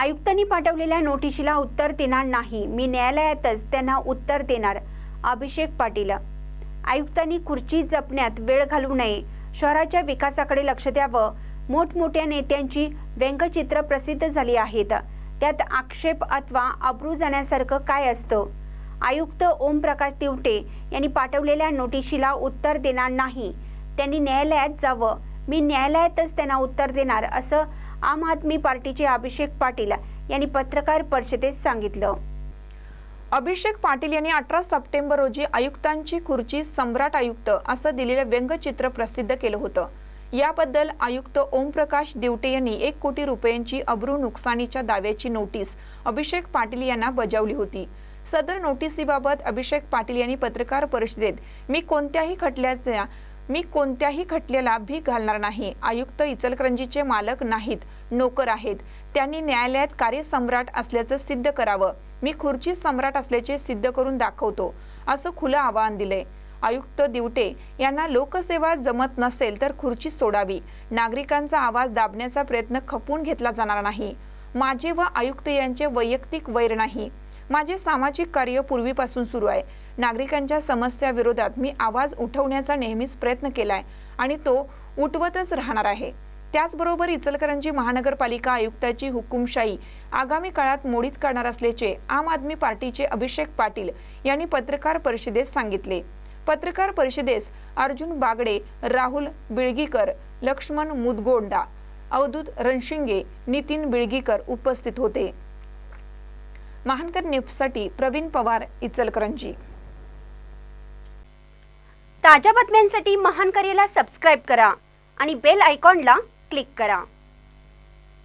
आयुक्तांनी पाठवलेल्या नोटिशीला उत्तर देणार नाही. मी न्यायालयातच त्यांना उत्तर देणार अभिषेक पाटील. आयुक्तांनी खुर्ची जपण्यात वेळ घालवू नये. शहराच्या विकासाकडे लक्ष द्यावं. मोठमोठ्या नेत्यांची व्यंगचित्र प्रसिद्ध झाली आहेत. त्यात आक्षेप अथवा अब्रू जाण्यासारखं काय असतं? आयुक्त ओमप्रकाश तिवटे यांनी पाठवलेल्या नोटिशीला उत्तर देणार नाही. त्यांनी न्यायालयात जावं. मी न्यायालयातच त्यांना उत्तर देणार असं आम आदमी पार्टीचे अभिषेक पाटील यांनी पत्रकार परिषदेत सांगितलं. अभिषेक पाटील यांनी अठरा सप्टेंबर रोजी आयुक्तांची खुर्ची सम्राट आयुक्त असं दिलेलं व्यंगचित्र प्रसिद्ध केलं होतं. याबद्दल आयुक्त ओमप्रकाश दिवटे यांनी एक कोटी रुपयांची अब्रू नुकसानीच्या दाव्याची नोटीस अभिषेक पाटील यांना बजावली होती. सदर नोटिसीबाबत अभिषेक पाटील यांनी पत्रकार परिषदेत मी कोणत्याही खटल्याच्या मी कोणत्याही खटल्याला भीक घालणार नाही. आयुक्त इचलकरंजीचे मालक नाहीत. नोकर आहेत. त्यांनी न्यायालयात कार्यसम्राट असल्याचं सिद्ध करावं. मी खुर्ची सम्राट असल्याचे सिद्ध करून दाखवतो. असं खुलं आवाहन दिलंय. आयुक्त दिवटे यांना लोकसेवा जमत नसेल तर खुर्ची सोडावी. नागरिकांचा आवाज दाबण्याचा प्रयत्न खपून घेतला जाणार नाही. माझे व आयुक्त यांचे वैयक्तिक वैर नाही. माझे सामाजिक कार्य पूर्वीपासून सुरू आहे. नागरिकांच्या समस्या विरोधात मी आवाज उठवण्याचा नेहमीच प्रयत्न केलाय आणि तो उठवतच राहणार आहे. त्याचबरोबर इचलकरंजी महानगरपालिका आयुक्ताची हुकुमशाही आगामी काळात मोडीत काढणार असल्याचे आम आदमी पार्टीचे अभिषेक पाटील यांनी पत्रकार परिषदेत सांगितले. पत्रकार परिषदेस अर्जुन बागडे राहुल बिळगीकर लक्ष्मण मुदगोंडा अवधूत रणशिंगे नितीन बिळगीकर उपस्थित होते. महानकर न्यूजसाठी प्रवीण पवार इचलकरंजी. ताज्या बातम्यांसाठी महान करेला सबस्क्राईब करा आणि बेल आयकॉनला क्लिक करा.